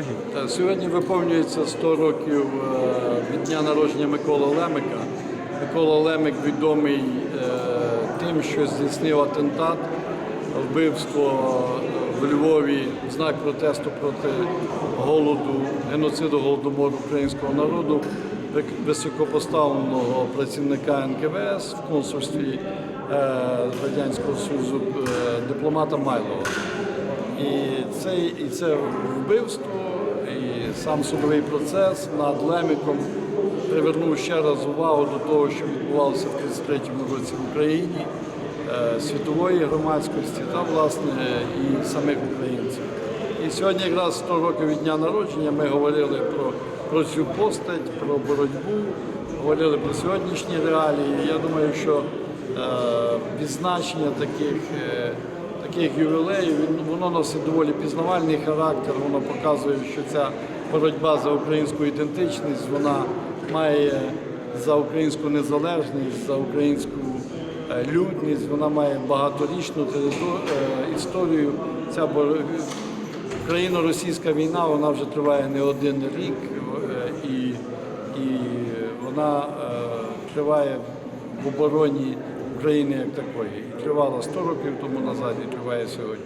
Е, Сьогодні виповнюється 100 років е, від дня народження Миколи Лемика. Микола Лемик відомий е, тим, що здійснив атентат, вбивство е, в Львові знак протесту проти голоду, геноциду голодомору українського народу, високопоставленого працівника НКВС в консульстві Радянського Союзу дипломата Майлова. І це, і це вбивство, і сам судовий процес над Леміком привернув ще раз увагу до того, що відбувалося в 33-му році в Україні, е, світової громадськості та власне і самих українців. І сьогодні, якраз 100 років від дня народження, ми говорили про, про цю постать, про боротьбу, говорили про сьогоднішні реалії. Я думаю, що е, відзначення таких. е, таких ювілеїв, воно носить доволі пізнавальний характер, воно показує, що ця боротьба за українську ідентичність, вона має за українську незалежність, за українську е, людність, вона має багаторічну е, історію. Ця Україно-російська війна вона вже триває не один рік, е, і, і вона триває в обороні України як такої. І тривала 100 років тому назад і триває сьогодні.